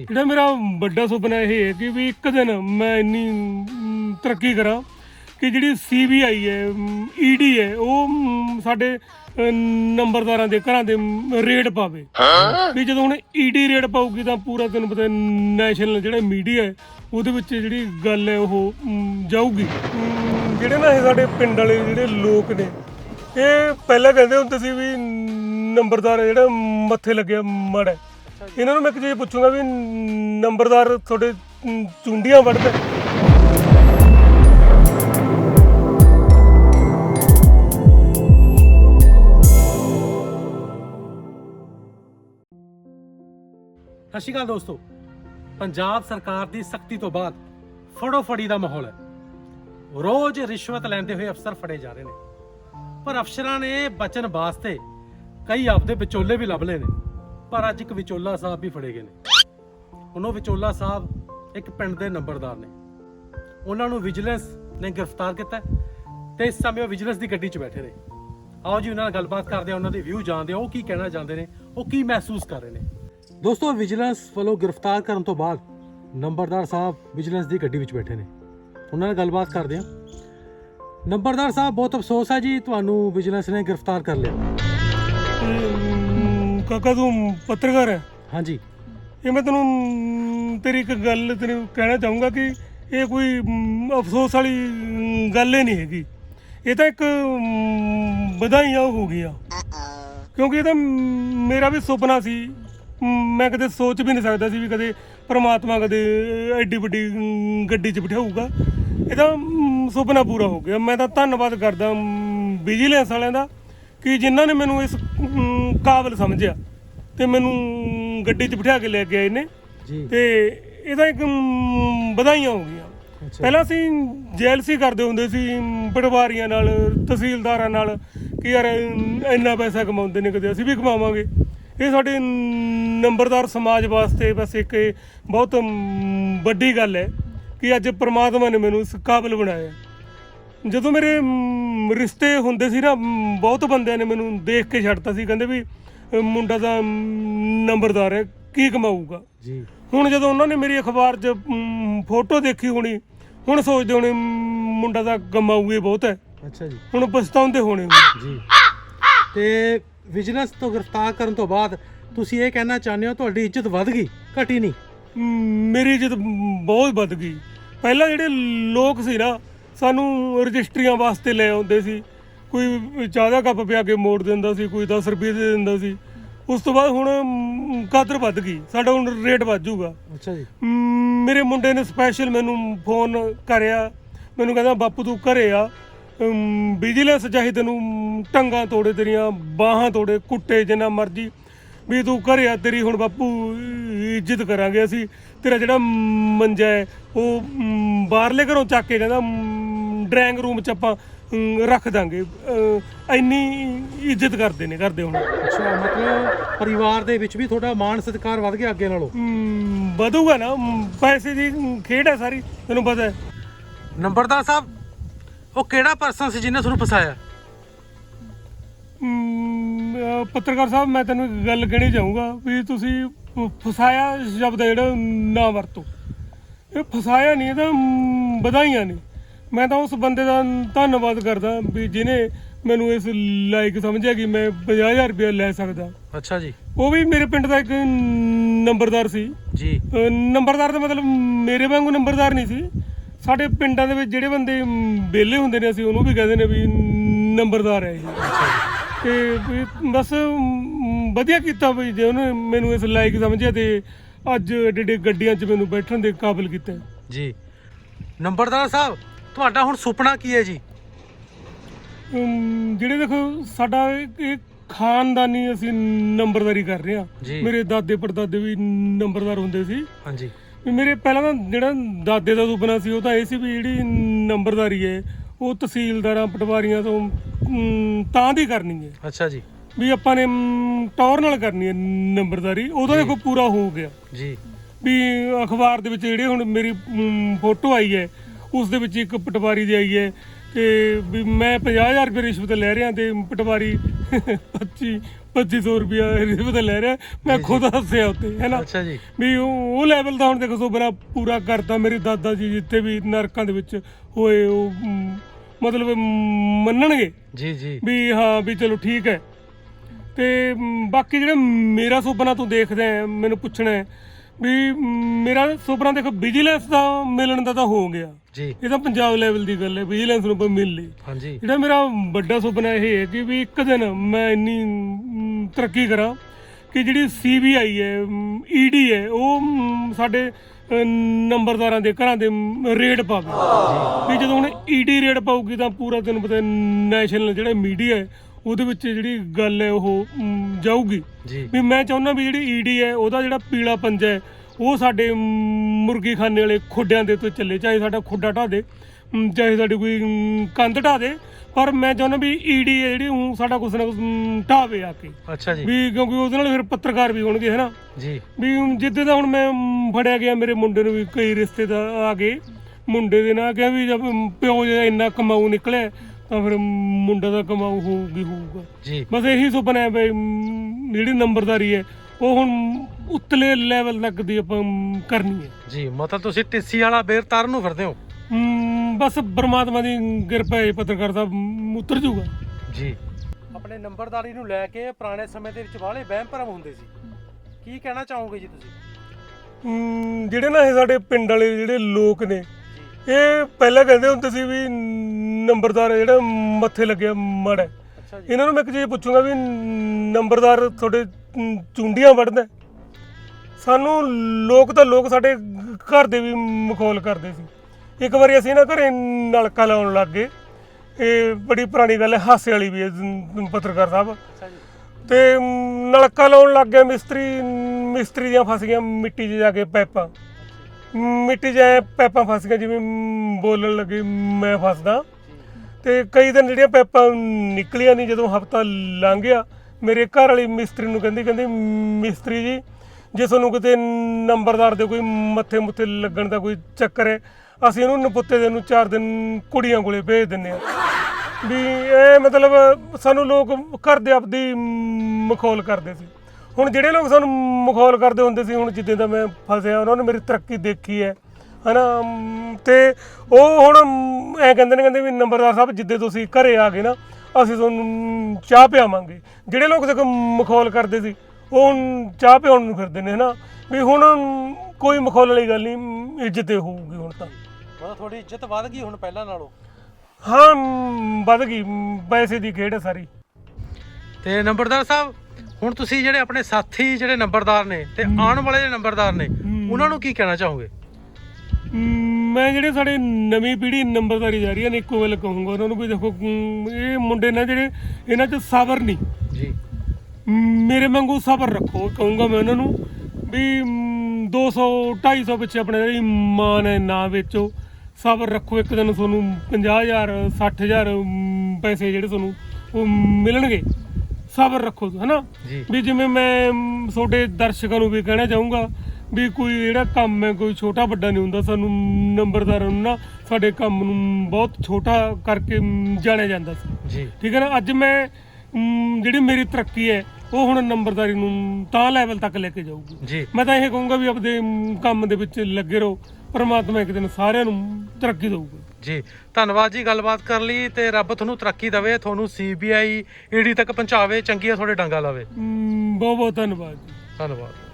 ਜਿਹੜਾ ਮੇਰਾ ਵੱਡਾ ਸੁਪਨਾ ਇਹ ਹੈ ਕਿ ਵੀ ਇੱਕ ਦਿਨ ਮੈਂ ਇੰਨੀ ਤਰੱਕੀ ਕਰਾਂ ਕਿ ਜਿਹੜੀ ਸੀਬੀਆਈ ਹੈ ਈਡੀ ਹੈ ਉਹ ਸਾਡੇ ਅ, ਨੰਬਰਦਾਰਾਂ ਦੇ ਘਰਾਂ ਦੇ ਮ, ਰੇਡ ਪਾਵੇ। ਵੀ ਜਦੋਂ ਹੁਣ ਈਡੀ ਰੇਡ ਪਾਊਗੀ ਤਾਂ ਪੂਰਾ ਤੈਨੂੰ ਪਤਾ ਨੈਸ਼ਨਲ ਜਿਹੜਾ ਮੀਡੀਆ ਹੈ ਉਹਦੇ ਵਿੱਚ ਜਿਹੜੀ ਗੱਲ ਹੈ ਉਹ ਜਾਊਗੀ। ਜਿਹੜੇ ਨਾ ਇਹ ਸਾਡੇ ਪਿੰਡ ਵਾਲੇ ਜਿਹੜੇ ਲੋਕ ਨੇ ਇਹ ਪਹਿਲਾਂ ਕਹਿੰਦੇ ਹੁੰਦੇ ਸੀ ਵੀ ਨੰਬਰਦਾਰ ਜਿਹੜਾ ਮੱਥੇ ਲੱਗਿਆ ਮੜ ਹੈ। ਇਹਨਾਂ ਨੂੰ ਮੈਂ ਇੱਕ ਚੀਜ਼ ਪੁੱਛੂੰਗਾ ਵੀ ਨੰਬਰਦਾਰ ਤੁਹਾਡੇ ਅਮ, ਚੁੰਡੀਆਂ ਵੜਦਾ ਸਤਿ ਸ਼੍ਰੀ ਅਕਾਲ ਦੋਸਤੋ। ਪੰਜਾਬ ਸਰਕਾਰ ਦੀ ਸਖਤੀ ਤੋਂ ਬਾਅਦ ਫੜੋ ਫੜੀ ਦਾ ਮਾਹੌਲ ਹੈ। ਰੋਜ਼ ਰਿਸ਼ਵਤ ਲੈਂਦੇ ਹੋਏ ਅਫਸਰ ਫੜੇ ਜਾ ਰਹੇ ਨੇ। ਪਰ ਅਫਸਰਾਂ ਨੇ ਬਚਨ ਵਾਸਤੇ ਕਈ ਆਪਦੇ ਵਿਚੋਲੇ ਵੀ ਲੱਭ ਲਏ ਨੇ। ਪਰ ਅੱਜ ਇੱਕ ਵਿਚੋਲਾ ਸਾਹਿਬ ਵੀ ਫੜੇ ਗਏ ਨੇ। ਉਹਨੋਂ ਵਿਚੋਲਾ ਸਾਹਿਬ ਇੱਕ ਪਿੰਡ ਦੇ ਨੰਬਰਦਾਰ ਨੇ। ਉਹਨਾਂ ਨੂੰ ਵਿਜੀਲੈਂਸ ਨੇ ਗ੍ਰਿਫਤਾਰ ਕੀਤਾ ਹੈ ਤੇ ਇਸ ਸਮੇਂ ਉਹ ਵਿਜੀਲੈਂਸ ਦੀ ਗੱਡੀ 'ਚ ਬੈਠੇ ਨੇ। ਆਓ ਜੀ, ਉਹਨਾਂ ਨਾਲ ਗੱਲਬਾਤ ਕਰਦੇ ਹਾਂ, ਉਹਨਾਂ ਦੇ ਵਿਊ ਜਾਣਦੇ ਹਾਂ, ਉਹ ਕੀ ਕਹਿਣਾ ਚਾਹੁੰਦੇ ਨੇ, ਉਹ ਕੀ ਮਹਿਸੂਸ ਕਰ ਰਹੇ ਨੇ। ਦੋਸਤੋ, ਵਿਜੀਲੈਂਸ ਵੱਲੋਂ ਗ੍ਰਿਫਤਾਰ ਕਰਨ ਤੋਂ ਬਾਅਦ ਨੰਬਰਦਾਰ ਸਾਹਿਬ ਵਿਜੀਲੈਂਸ ਦੀ ਗੱਡੀ ਵਿੱਚ ਬੈਠੇ ਨੇ। ਉਹਨਾਂ ਨਾਲ ਗੱਲਬਾਤ ਕਰਦੇ ਹਾਂ। ਨੰਬਰਦਾਰ ਸਾਹਿਬ, ਬਹੁਤ ਅਫਸੋਸ ਹੈ ਜੀ, ਤੁਹਾਨੂੰ ਵਿਜੀਲੈਂਸ ਨੇ ਗ੍ਰਿਫਤਾਰ ਕਰ ਲਿਆ। ਕਾਕਾ ਤੂੰ ਪੱਤਰਕਾਰ ਹੈ? ਹਾਂਜੀ। ਇਹ ਮੈਂ ਤੈਨੂੰ ਤੇਰੀ ਇੱਕ ਗੱਲ ਤੈਨੂੰ ਕਹਿਣਾ ਚਾਹੂੰਗਾ ਕਿ ਇਹ ਕੋਈ ਅਫਸੋਸ ਵਾਲੀ ਗੱਲ ਹੀ ਨਹੀਂ ਹੈਗੀ। ਇਹ ਤਾਂ ਇੱਕ ਵਧਾਈਆਂ ਹੋ ਗਈਆਂ। ਕਿਉਂਕਿ ਇਹ ਤਾਂ ਮੇਰਾ ਵੀ ਸੁਪਨਾ ਸੀ। ਮ, ਕਦੇ ਸੋਚ ਵੀ ਨਹੀਂ ਸਕਦਾ ਸੀ ਵੀ ਕਦੇ ਪ੍ਰਮਾਤਮਾ ਕਦੇ ਐਡੀ ਵੱਡੀ ਗੱਡੀ 'ਚ ਬਿਠਾਊਗਾ। ਇਹ ਤਾਂ ਸੁਪਨਾ ਪੂਰਾ ਹੋ ਗਿਆ। ਮੈਂ ਤਾਂ ਧੰਨਵਾਦ ਕਰਦਾ ਵਿਜੀਲੈਂਸ ਵਾਲਿਆਂ ਦਾ ਕਿ ਜਿਨ੍ਹਾਂ ਨੇ ਮੈਨੂੰ ਇਸ ਕਾਬਿਲ ਸਮਝਿਆ ਤੇ ਮੈਨੂੰ ਗੱਡੀ 'ਚ ਬਿਠਾ ਕੇ ਲੈ ਕੇ ਆਏ ਨੇ ਜੀ। ਤੇ ਇਹਦਾ ਇੱਕ ਵਧਾਈਆਂ ਹੋ ਗਈਆਂ। ਪਹਿਲਾਂ ਅਸੀਂ ਜੈਲਸੀ ਕਰਦੇ ਹੁੰਦੇ ਸੀ ਪਟਵਾਰੀਆਂ ਨਾਲ ਤਹਿਸੀਲਦਾਰਾਂ ਨਾਲ ਕਿ ਯਾਰ ਇੰਨਾ ਪੈਸਾ ਕਮਾਉਂਦੇ ਨੇ ਕਦੇ ਅਸੀਂ ਵੀ ਕਮਾਵਾਂਗੇ। ਇਹ ਸਾਡੇ ਨੰਬਰਦਾਰ ਸਮਾਜ ਵਾਸਤੇ ਬਸ ਇੱਕ ਬਹੁਤ ਵੱਡੀ ਗੱਲ ਹੈ ਕਿ ਅੱਜ ਪ੍ਰਮਾਤਮਾ ਨੇ ਮੈਨੂੰ ਇਸ ਕਾਬਿਲ ਬਣਾਇਆ। ਜਦੋਂ ਮੇਰੇ ਰਿਸ਼ਤੇ ਹੁੰਦੇ ਸੀ ਨਾ ਬਹੁਤ ਬੰਦਿਆਂ ਨੇ ਮੈਨੂੰ ਦੇਖ ਕੇ ਛੱਡਤਾ ਸੀ। ਕਹਿੰਦੇ ਵੀ ਮੁੰਡਾ ਤਾਂ ਨੰਬਰਦਾਰ ਹੈ ਕੀ ਕਮਾਊਗਾ? ਜੀ। ਹੁਣ ਜਦੋਂ ਉਹਨਾਂ ਨੇ ਮੇਰੀ ਅਖਬਾਰ 'ਚ ਫੋਟੋ ਦੇਖੀ ਹੋਣੀ ਹੁਣ ਸੋਚਦੇ ਹੋਣੇ ਮੁੰਡਾ ਤਾਂ ਕਮਾਊਗਾ ਹੀ ਬਹੁਤ ਹੈ। ਅੱਛਾ ਜੀ। ਹੁਣ ਪਛਤਾਉਂਦੇ ਹੋਣੇ। ਜੀ। ਤੇ ਵਿਜੀਲੈਂਸ ਤੋਂ ਗ੍ਰਿਫਤਾਰ ਕਰਨ ਤੋਂ ਬਾਅਦ ਤੁਸੀਂ ਇਹ ਕਹਿਣਾ ਚਾਹੁੰਦੇ ਹੋ ਤੁਹਾਡੀ ਇੱਜ਼ਤ ਵੱਧ ਗਈ ਘਟੀ ਨਹੀਂ? ਮੇਰੀ ਇੱਜ਼ਤ ਬਹੁਤ ਵੱਧ ਗਈ। ਪਹਿਲਾਂ ਜਿਹੜੇ ਲੋਕ ਸੀ ਨਾ ਸਾਨੂੰ ਰਜਿਸਟਰੀਆਂ ਵਾਸਤੇ ਲੈ ਆਉਂਦੇ ਸੀ। ਕੋਈ ਚਾਹ ਦਾ ਕੱਪ ਪਿਆ ਕੇ ਮੋੜ ਦਿੰਦਾ ਸੀ ਕੋਈ 10 ਰੁਪਏ ਦੇ ਦਿੰਦਾ ਸੀ। ਉਸ ਤੋਂ ਬਾਅਦ ਹੁਣ ਕਦਰ ਵੱਧ ਗਈ। ਸਾਡਾ ਹੁਣ ਰੇਟ ਵੱਧ ਜਾਊਗਾ। ਅੱਛਾ ਜੀ। ਮੇਰੇ ਮੁੰਡੇ ਨੇ ਸਪੈਸ਼ਲ ਮੈਨੂੰ ਫੋਨ ਕਰਿਆ। ਮੈਨੂੰ ਕਹਿੰਦਾ ਬਾਪੂ ਤੂੰ ਘਰੇ ਆ। ਵਿਜੀਲੈਂਸ ਚਾਹੇ ਤੈਨੂੰ ਟੰਗਾ ਤੋੜੇ ਤੇਰੀਆਂ ਬਾਹਾਂ ਤੋੜੇ ਕੁੱਟੇ ਜਿੰਨਾ ਮਰਜ਼ੀ। ਵੀ ਤੂੰ ਘਰੇ ਆ ਤੇਰੀ ਹੁਣ ਬਾਪੂ ਇੱਜ਼ਤ ਕਰਾਂਗੇ ਅਸੀਂ। ਤੇਰਾ ਜਿਹੜਾ ਮੰਜਾ ਹੈ ਉਹ ਬਾਹਰਲੇ ਘਰੋਂ ਚੱਕ ਕੇ ਕਹਿੰਦਾ ਡਰਾਇੰਗ ਰੂਮ 'ਚ ਆਪਾਂ ਰੱਖ ਦਾਂਗੇ। ਅ, ਇੰਨੀ ਇੱਜ਼ਤ ਕਰਦੇ ਨੇ ਕਰਦੇ ਹੁਣ। ਅੱਛਾ ਮਤਲਬ ਪਰਿਵਾਰ ਦੇ ਵਿੱਚ ਵੀ ਤੁਹਾਡਾ ਮਾਣ ਸਤਿਕਾਰ ਵੱਧ ਗਿਆ ਅੱਗੇ ਨਾਲੋਂ? ਵਧੂਗਾ ਨਾ। ਪੈਸੇ ਦੀ ਖੇਡ ਹੈ ਸਾਰੀ ਤੈਨੂੰ ਪਤਾ ਹੈ। ਨੰਬਰਦਾਰ ਸਾਹਿਬ ਉਹ ਕਿਹੜਾ ਪਰਸਨ ਸੀ ਜਿਹਨੇ ਤੁਹਾਨੂੰ ਫਸਾਇਆ? ਅਹ ਪੱਤਰਕਾਰ ਸਾਹਿਬ ਮੈਂ ਤੈਨੂੰ ਇੱਕ ਗੱਲ ਕਹਿਣੀ ਚਾਹੂੰਗਾ ਵੀ ਤੁਸੀਂ ਫ- ਫਸਾਇਆ ਸ਼ਬਦ ਹੈ ਜਿਹੜਾ ਨਾ ਵਰਤੋ। ਇਹ ਫਸਾਇਆ ਨਹੀਂ ਇਹ ਤਾਂ ਵਧਾਈਆਂ ਨੇ। ਮੈਂ ਤਾਂ ਉਸ ਬੰਦੇ ਦਾ ਧੰਨਵਾਦ ਕਰਦਾ ਵੀ ਜਿਹਨੇ ਮੈਨੂੰ ਇਸ ਲਾਇਕ ਸਮਝਿਆ ਕਿ ਮੈਂ 50000 ਰੁਪਏ ਲੈ ਸਕਦਾ। ਅੱਛਾ ਜੀ। ਉਹ ਵੀ ਮੇਰੇ ਪਿੰਡ ਦਾ ਇੱਕ ਨੰਬਰਦਾਰ ਸੀ। ਜੀ। ਅਹ ਨੰਬਰਦਾਰ ਦਾ ਮਤਲਬ ਮੇਰੇ ਵਾਂਗੂ ਨੰਬਰਦਾਰ ਨਹੀਂ ਸੀ। ਸਾਡੇ ਪਿੰਡਾਂ ਦੇ ਵਿੱਚ ਜਿਹੜੇ ਬੰਦੇ ਵਿਹਲੇ ਹੁੰਦੇ ਨੇ ਅਸੀਂ ਉਹਨੂੰ ਵੀ ਕਹਿੰਦੇ ਨੇ ਵੀ ਨੰਬਰਦਾਰ ਹੈ ਇਹ। ਤੇ ਵੀ ਬਸ ਮ, ਵਧੀਆ ਕੀਤਾ ਵੀ ਜੇ ਉਹਨੇ ਮੈਨੂੰ ਇਸ ਲਾਇਕ ਸਮਝਿਆ ਤੇ ਅੱਜ ਏਡੇ ਏਡੇ ਗੱਡੀਆਂ 'ਚ ਮੈਨੂੰ ਬੈਠਣ ਦੇ ਕਾਬਿਲ ਕੀਤਾ। ਜੀ। ਨੰਬਰਦਾਰ ਸਾਹਿਬ ਤੁਹਾਡਾ ਹੁਣ ਸੁਪਨਾ ਕੀ ਹੈ ਜੀ? ਅਮ, ਜਿਹੜੇ ਦੇਖੋ ਸਾਡਾ ਇਹ ਇਹ ਖਾਨਦਾਨੀ ਅਸੀਂ ਨੰਬਰਦਾਰੀ ਕਰ ਰਹੇ ਜੀ। ਹਾਂ ਮੇਰੇ ਦਾਦੇ ਪੜਦਾਦੇ ਵੀ ਨੰਬਰਦਾਰ ਹੁੰਦੇ ਸੀ। ਹਾਂਜੀ। ਵੀ ਮੇਰੇ ਪਹਿਲਾਂ ਤਾਂ ਜਿਹੜਾ ਦਾਦੇ ਦਾ ਸੁਪਨਾ ਸੀ ਉਹ ਤਾਂ ਇਹ ਸੀ ਵੀ ਜਿਹੜੀ ਨੰਬਰਦਾਰੀ ਹੈ ਉਹ ਤਹਿਸੀਲਦਾਰਾਂ ਪਟਵਾਰੀਆਂ ਤੋਂ ਅਮ, ਤਾਂ ਦੀ ਕਰਨੀ ਹੈ। ਅੱਛਾ ਜੀ। ਵੀ ਆਪਾਂ ਨੇ ਅਮ, ਟੌਰ ਨਾਲ ਕਰਨੀ ਹੈ ਨੰਬਰਦਾਰੀ। ਉਹਦਾ ਦੇਖੋ ਪੂਰਾ ਹੋ ਗਿਆ। ਜੀ। ਵੀ ਅਖਬਾਰ ਦੇ ਵਿੱਚ ਜਿਹੜੇ ਹੁਣ ਮੇਰੀ ਅਮ, ਫੋਟੋ ਆਈ ਹੈ ਉਸ ਦੇ ਵਿੱਚ ਇੱਕ ਪਟਵਾਰੀ ਦੀ ਆਈ ਹੈ ਤੇ ਵੀ ਮੈਂ 50000 ਰੁਪਏ ਰਿਸ਼ਵਤ ਲੈ ਰਿਹਾ ਤੇ ਪਟਵਾਰੀ 25 2500 ਰੁਪਿਆ ਰਿਸ਼ਵਤ ਲੈ ਰਿਹਾ। ਮੈਂ ਖੁਦ ਹੱਸਿਆ ਉੱਤੇ ਹੈਨਾ ਅੱਛਾ ਜੀ। ਵੀ ਉਹ ਲੈਵਲ ਦਾ ਹੁਣ ਦੇਖੋ ਸੁਪਨਾ ਪੂਰਾ ਕਰਤਾ ਮੇਰੇ ਦਾਦਾ ਜੀ ਜਿੱਥੇ ਵੀ ਨਰਕਾਂ ਦੇ ਵਿੱਚ ਹੋਏ ਉਹ ਮਤਲਬ ਮੰਨਣਗੇ। ਜੀ ਜੀ। ਵੀ ਹਾਂ ਵੀ ਚਲੋ ਠੀਕ ਹੈ। ਤੇ ਬਾਕੀ ਜਿਹੜਾ ਮੇਰਾ ਸੁਪਨਾ ਤੂੰ ਦੇਖਦਾ ਹੈ, ਮੈਨੂੰ ਪੁੱਛਣਾ ਹੈ ਵੀ ਮੇਰਾ ਸੁਪਨਾ ਦੇਖੋ ਵਿਜੀਲੈਂਸ ਦਾ ਮਿਲਣ ਦਾ ਤਾਂ ਹੋ ਗਿਆ। ਜੀ। ਇਹ ਤਾਂ ਪੰਜਾਬ ਲੈਵਲ ਦੀ ਗੱਲ ਹੈ ਵਿਜੀਲੈਂਸ ਨੂੰ ਆਪਾਂ ਮਿਲ ਲਈ ਹਾਂਜੀ। ਜਿਹੜਾ ਮੇਰਾ ਵੱਡਾ ਸੁਪਨਾ ਇਹ ਹੈ ਕਿ ਵੀ ਇੱਕ ਦਿਨ ਮੈਂ ਇੰਨੀ ਤਰੱਕੀ ਕਰਾਂ ਕਿ ਜਿਹੜੀ ਸੀਬੀਆਈ ਹੈ ਈਡੀ ਹੈ ਉਹ ਸਾਡੇ ਨੰਬਰਦਾਰਾਂ ਦੇ ਘਰਾਂ ਦੇ ਰੇਡ ਪਾਵੇ। ਵੀ ਜਦੋਂ ਹੁਣ ਈਡੀ ਰੇਡ ਪਾਊਗੀ ਤਾਂ ਪੂਰਾ ਤੈਨੂੰ ਪਤਾ ਨੈਸ਼ਨਲ ਜਿਹੜਾ ਮੀਡੀਆ ਹੈ ਉਹਦੇ ਵਿੱਚ ਜਿਹੜੀ ਗੱਲ ਹੈ ਉਹ ਜਾਊਗੀ। ਜੀ। ਵੀ ਮੈਂ ਚਾਹੁੰਦਾ ਵੀ ਜਿਹੜੀ ਈਡੀ ਹੈ ਉਹਦਾ ਜਿਹੜਾ ਪੀਲਾ ਪੰਜਾ ਹੈ ਉਹ ਸਾਡੇ ਮੁਰਗੀ ਖਾਨੇ ਵਾਲੇ ਖੁੱਡਿਆਂ ਦੇ ਤੋਂ ਚੱਲੇ ਚਾਹੇ ਸਾਡਾ ਖੁੱਡਾ ਢਾ ਦੇ ਚਾਹੇ ਸਾਡੀ ਕੋਈ ਕੰਧ ਢਾ ਦੇ ਪਰ ਮੈਂ ਚਾਹੁੰਦਾ ਵੀ ਈਡੀ ਹੈ ਜਿਹੜੀ ਉਹ ਸਾਡਾ ਕੁਛ ਨਾ ਕੁਛ ਮ, ਢਾਵੇ ਆ ਕੇ। ਅੱਛਾ ਜੀ। ਵੀ ਕਿਉਂਕਿ ਉਹਦੇ ਨਾਲ ਫਿਰ ਪੱਤਰਕਾਰ ਵੀ ਹੋਣਗੇ ਹੈਨਾ? ਜੀ। ਵੀ ਜਿੱਦੇ ਦਾ ਹੁਣ ਮੈਂ ਮ, ਫੜਿਆ ਗਿਆ ਮੇਰੇ ਮੁੰਡੇ ਨੂੰ ਵੀ ਕਈ ਰਿਸ਼ਤੇਦਾਰ ਆ ਗਏ ਮੁੰਡੇ ਦੇ ਨਾਲ ਕਿਹਾ ਵੀ ਜਦ ਪਿਓ ਜੇ ਇੰਨਾ ਕਮਾਊ ਨਿਕਲਿਆ ਤਾਂ ਫਿਰ ਮੁੰਡਾ ਦਾ ਕਮਾਊ ਹੋਊਗੀ ਹੋਊਗਾ। ਜੀ। ਬਸ ਇਹੀ ਸੁਪਨਾ ਹੈ ਬਈ ਮ, ਜਿਹੜੀ ਨੰਬਰਦਾਰੀ ਹੈ ਉਹ ਹੁਣ ਉੱਤਲੇ ਲੈਵਲ ਤੱਕ ਦੀ ਆਪਾਂ ਮ, ਕਰਨੀ ਹੈ। ਜੀ ਮਤਲਬ ਤੁਸੀਂ ਟਿੱਸੀ ਵਾਲਾ ਬੇਰ ਤਾਰਨ ਨੂੰ ਫਿਰਦੇ ਹੋ? ਮ, ਬਸ ਬਰਮਾਤਮਾ ਦੀ ਕਿਰਪਾ ਹੈ ਪੱਤਰਕਾਰ ਸਾਹਿਬ ਮ, ਉਤਰ ਜਾਊਗਾ। ਜੀ। ਆਪਣੇ ਨੰਬਰਦਾਰੀ ਨੂੰ ਲੈ ਕੇ ਪੁਰਾਣੇ ਸਮੇਂ ਦੇ ਵਿੱਚ ਵਾਲੇ ਵਹਿਮ ਭਰਮ ਹੁੰਦੇ ਸੀ। ਕੀ ਕਹਿਣਾ ਚਾਹੋਗੇ ਜੀ ਤੁਸੀਂ? ਮ, ਜਿਹੜੇ ਨਾ ਇਹ ਸਾਡੇ ਪਿੰਡ ਵਾਲੇ ਜਿਹੜੇ ਲੋਕ ਨੇ ਇਹ ਪਹਿਲਾਂ ਕਹਿੰਦੇ ਹੁੰਦੇ ਸੀ ਵੀ ਨੰਬਰਦਾਰ ਜਿਹੜਾ ਮੱਥੇ ਲੱਗਿਆ ਮੜ। ਹੈ ਅੱਛਾ ਜੀ। ਇਹਨਾਂ ਨੂੰ ਮੈਂ ਇੱਕ ਚੀਜ਼ ਪੁੱਛੂੰਗਾ ਵੀ ਨੰਬਰਦਾਰ ਤੁਹਾਡੇ ਚੁੰਡੀਆਂ ਵੜਦਾ ਹੈ? ਸਾਨੂੰ ਲੋਕ ਤਾਂ ਲੋਕ ਸਾਡੇ ਘਰ ਦੇ ਵੀ ਮਖੌਲ ਕਰਦੇ ਸੀ। ਇੱਕ ਵਾਰੀ ਅਸੀਂ ਨਾ ਘਰੇ ਨਲਕਾ ਲਾਉਣ ਲੱਗ ਗਏ। ਇਹ ਬੜੀ ਪੁਰਾਣੀ ਗੱਲ ਹੈ ਹਾਸੇ ਵਾਲੀ ਵੀ ਹੈ ਜ਼- ਪੱਤਰਕਾਰ ਸਾਹਿਬ। ਅੱਛਾ ਜੀ। ਤੇ ਮ, ਨਲਕਾ ਲਾਉਣ ਲੱਗ ਗਿਆ ਮਿਸਤਰੀ ਮਿਸਤਰੀ ਦੀਆਂ ਫਸ ਗਈਆਂ ਮਿੱਟੀ 'ਚ ਜਾ ਕੇ ਪਾਈਪਾਂ ਮਿੱਟੀ 'ਚ ਐਂ ਪਾਈਪਾਂ ਫਸ ਗਈਆਂ ਜਿਵੇਂ ਮ, ਬੋਲਣ ਲੱਗੇ ਮੈਂ ਫਸਦਾ। ਤੇ ਕਈ ਦਿਨ ਜਿਹੜੀਆਂ ਪੈਪਾਂ ਨਿਕਲੀਆਂ ਨਹੀਂ, ਜਦੋਂ ਹਫਤਾ ਲੰਘ ਗਿਆ, ਮੇਰੇ ਘਰ ਵਾਲੀ ਮਿਸਤਰੀ ਨੂੰ ਕਹਿੰਦੀ ਕਹਿੰਦੀ, ਮਿਸਤਰੀ ਜੀ, ਜੇ ਤੁਹਾਨੂੰ ਕਿਤੇ ਨੰਬਰਦਾਰ ਦੇ ਕੋਈ ਮੱਥੇ ਮੁੱਥੇ ਲੱਗਣ ਦਾ ਕੋਈ ਚੱਕਰ ਹੈ, ਅਸੀਂ ਉਹਨੂੰ ਨਪੁੱਤੇ ਦੇ ਨੂੰ ਚਾਰ ਦਿਨ ਕੁੜੀਆਂ ਕੋਲੇ ਭੇਜ ਦਿੰਨੇ ਆ ਵੀ ਇਹ ਮਤਲਬ ਸਾਨੂੰ ਲੋਕ ਘਰ ਦੇ ਆਪਦੀ ਮਖੌਲ ਕਰਦੇ ਸੀ। ਹੁਣ ਜਿਹੜੇ ਲੋਕ ਸਾਨੂੰ ਮਖੌਲ ਕਰਦੇ ਹੁੰਦੇ ਸੀ, ਹੁਣ ਜਿੱਦਾਂ ਦਾ ਮੈਂ ਫਸਿਆ, ਉਹਨਾਂ ਨੇ ਮੇਰੀ ਤਰੱਕੀ ਦੇਖੀ ਹੈ। ਹਨਾ ਅਮ, ਤੇ ਉਹ ਹੁਣ ਐਂ ਕਹਿੰਦੇ ਨੇ ਕਹਿੰਦੇ ਵੀ ਨੰਬਰਦਾਰ ਸਾਹਿਬ ਜਿੱਦੇ ਤੁਸੀਂ ਘਰੇ ਆ ਗਏ ਨਾ ਅਸੀਂ ਤੁਹਾਨੂੰ ਚਾਹ ਪਿਆਵਾਂਗੇ। ਜਿਹੜੇ ਲੋਕ ਦੇਖੋ ਮਖੌਲ ਕਰਦੇ ਸੀ ਉਹ ਹੁਣ ਚਾਹ ਪਿਆਉਣ ਨੂੰ ਫਿਰਦੇ ਨੇ ਹਨਾ। ਵੀ ਹੁਣ ਕੋਈ ਮਖੌਲ ਵਾਲੀ ਗੱਲ ਨਹੀਂ ਇੱਜ਼ਤ ਹੀ ਹੋਊਗੀ ਹੁਣ ਤਾਂ। ਮਤਲਬ ਤੁਹਾਡੀ ਇੱਜ਼ਤ ਵੱਧ ਗਈ ਹੁਣ ਪਹਿਲਾਂ ਨਾਲੋਂ? ਹਾਂ ਅਮ, ਵੱਧ ਗਈ ਪੈਸੇ ਦੀ ਖੇਡ ਹੈ ਸਾਰੀ। ਤੇ ਨੰਬਰਦਾਰ ਸਾਹਿਬ ਹੁਣ ਤੁਸੀਂ ਜਿਹੜੇ ਆਪਣੇ ਸਾਥੀ ਜਿਹੜੇ ਨੰਬਰਦਾਰ ਨੇ ਤੇ ਆਉਣ ਵਾਲੇ ਜਿਹੜੇ ਨੰਬਰਦਾਰ ਨੇ। ਉਹਨਾਂ ਨੂੰ ਕੀ ਕਹਿਣਾ ਚਾਹੋਗੇ? ਮ, ਮੈਂ ਜਿਹੜੇ ਸਾਡੇ ਨਵੀਂ ਪੀੜ੍ਹੀ ਨੰਬਰਦਾਰੀ ਜਾ ਰਹੀ ਹੈ ਨੇ ਇੱਕੋ ਗੱਲ ਕਹੂੰਗਾ ਉਹਨਾਂ ਨੂੰ ਵੀ ਦੇਖੋ ਮ, ਇਹ ਮੁੰਡੇ ਨੇ ਜਿਹੜੇ ਇਹਨਾਂ 'ਚ ਸਬਰ ਨਹੀਂ। ਜੀ। ਮ, ਮੇਰੇ ਵਾਂਗੂ ਸਬਰ ਰੱਖੋ ਕਹੂੰਗਾ ਮੈਂ ਉਹਨਾਂ ਨੂੰ ਵੀ ਮ, 200 250 ਪਿੱਛੇ ਆਪਣੇ ਜਿਹੜੀ ਮਾਨ ਹੈ ਨਾ ਵੇਚੋ। ਸਬਰ ਰੱਖੋ ਇੱਕ ਦਿਨ ਤੁਹਾਨੂੰ 50000 60000 ਮ, ਪੈਸੇ ਜਿਹੜੇ ਤੁਹਾਨੂੰ ਉਹ ਮਿਲਣਗੇ। ਸਬਰ ਰੱਖੋ ਹਨਾ? ਜੀ। ਵੀ ਜਿਵੇਂ ਮੈਂ ਮ, ਤੁਹਾਡੇ ਦਰਸ਼ਕਾਂ ਨੂੰ ਵੀ ਕਹਿਣਾ ਚਾਹੂੰਗਾ ਵੀ ਕੋਈ ਜਿਹੜਾ ਕੰਮ ਹੈ ਕੋਈ ਛੋਟਾ ਵੱਡਾ ਨਹੀਂ ਹੁੰਦਾ ਸਾਨੂੰ ਨੰਬਰਦਾਰਾਂ ਨੂੰ ਨਾ ਸਾਡੇ ਕੰਮ ਨੂੰ ਬਹੁਤ ਛੋਟਾ ਕਰਕੇ ਜਾਣਿਆ ਜਾਂਦਾ ਸੀ। ਜੀ। ਠੀਕ ਹੈ ਨਾ? ਅੱਜ ਮੈਂ ਜਿਹੜੀ ਮੇਰੀ ਤਰੱਕੀ ਹੈ ਉਹ ਹੁਣ ਨੰਬਰਦਾਰੀ ਨੂੰ ਤਾਂ ਲੈਵਲ ਤੱਕ ਲੈ ਕੇ ਜਾਊਗੀ। ਜੀ। ਮੈਂ ਤਾਂ ਇਹ ਕਹੂੰਗਾ ਵੀ ਆਪਦੇ ਕੰਮ ਦੇ ਵਿੱਚ ਲੱਗੇ ਰਹੋ। ਪਰਮਾਤਮਾ ਇੱਕ ਦਿਨ ਸਾਰਿਆਂ ਨੂੰ ਤਰੱਕੀ ਦੇਊਗਾ। ਜੀ। ਧੰਨਵਾਦ ਜੀ ਗੱਲਬਾਤ ਕਰਨ ਲਈ ਤੇ ਰੱਬ ਤੁਹਾਨੂੰ ਤਰੱਕੀ ਦੇਵੇ ਤੁਹਾਨੂੰ ਸੀਬੀਆਈ ਈਡੀ ਤੱਕ ਪਹੁੰਚਾਵੇ ਚੰਗੀਆਂ ਤੁਹਾਡੇ ਡਾਂਗਾ ਲਾਵੇ। ਬਹੁਤ ਬਹੁਤ ਧੰਨਵਾਦ ਜੀ। ਧੰਨਵਾਦ।